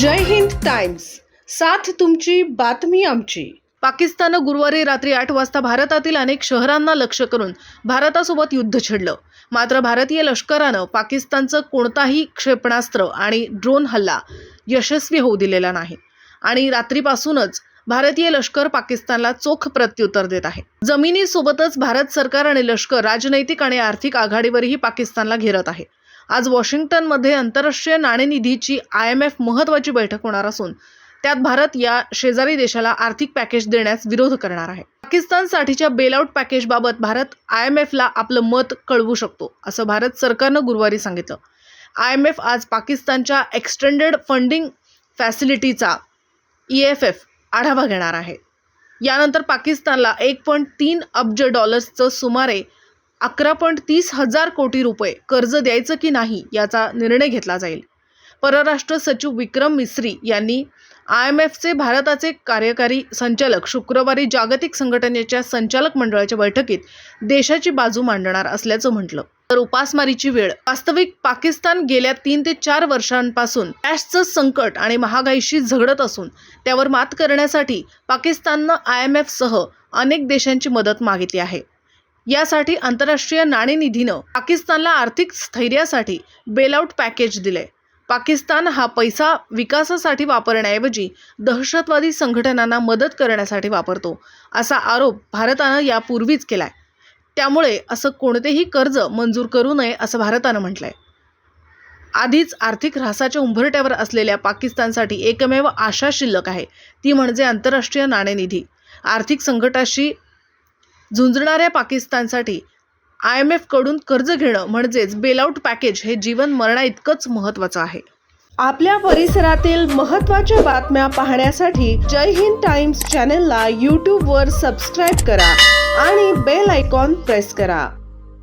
जय Hind Times साथ तुमची बातमी आमची. पाकिस्ताननं गुरुवारी रात्री आठ वाजता भारतातील अनेक शहरांना लक्ष्य करून भारतासोबत युद्ध छेडलं. मात्र भारतीय लष्करानं पाकिस्तानचं कोणताही क्षेपणास्त्र आणि ड्रोन हल्ला यशस्वी होऊ दिलेला नाही. आणि रात्रीपासूनच भारतीय लष्कर पाकिस्तानला चोख प्रत्युत्तर देत आहे. जमिनीसोबतच भारत सरकार आणि लष्कर राजनैतिक आणि आर्थिक आघाडीवरही पाकिस्तानला घेरत आहे. आज वॉशिंग्टनमध्ये आंतरराष्ट्रीय नाणेनिधीची आय एम एफ महत्वाची बैठक होणार असून त्यात भारत या शेजारी देशाला आर्थिक पॅकेज देण्यास विरोध करणार आहे. पाकिस्तानसाठीच्या बेलआउट पॅकेजबाबत भारत आय एम एफला आपलं मत कळवू शकतो असं भारत सरकारनं गुरुवारी सांगितलं. आय एम एफ आज पाकिस्तानच्या एक्सटेंडेड फंडिंग फॅसिलिटीचा ई एफ एफ आढावा घेणार आहे. यानंतर पाकिस्तानला एक पॉईंट तीन अब्ज डॉलर्सचं सुमारे अकरा पॉईंट तीस हजार कोटी रुपये कर्ज द्यायचं की नाही याचा निर्णय घेतला जाईल. परराष्ट्र सचिव विक्रम मिस्री यांनी आय एम एफचे भारताचे कार्यकारी संचालक शुक्रवारी जागतिक संघटनेच्या संचालक मंडळाच्या बैठकीत देशाची बाजू मांडणार असल्याचं म्हटलं. तर उपासमारीची वेळ. वास्तविक पाकिस्तान गेल्या तीन ते चार वर्षांपासून कॅशचं संकट आणि महागाईशी झगडत असून त्यावर मात करण्यासाठी पाकिस्ताननं आय एम एफसह अनेक देशांची मदत मागितली आहे. यासाठी आंतरराष्ट्रीय नाणेनिधीनं पाकिस्तानला आर्थिक स्थैर्यासाठी बेलआउट पॅकेज दिले पाकिस्तान हा पैसा विकासासाठी वापरण्याऐवजी दहशतवादी संघटनांना मदत करण्यासाठी वापरतो असा आरोप भारतानं यापूर्वीच केलाय. त्यामुळे असं कोणतेही कर्ज मंजूर करू नये असं भारतानं म्हटलंय. आधीच आर्थिक ऱ्हासाच्या उंबरट्यावर असलेल्या पाकिस्तानसाठी एकमेव आशा शिल्लक आहे ती म्हणजे आंतरराष्ट्रीय नाणेनिधी आर्थिक संकटाशी झुंजणाऱ्या पाकिस्तानसाठी आय एम एफकडून कर्ज घेणं म्हणजेच बेलआउट पॅकेज हे जीवन मरणा इतकंच महत्त्वाचं आहे. आपल्या परिसरातील महत्त्वाच्या बातम्या पाहण्यासाठी जय हिंद टाइम्स चॅनलला यूट्यूबवर सबस्क्राईब करा आणि बेल आयकॉन प्रेस करा.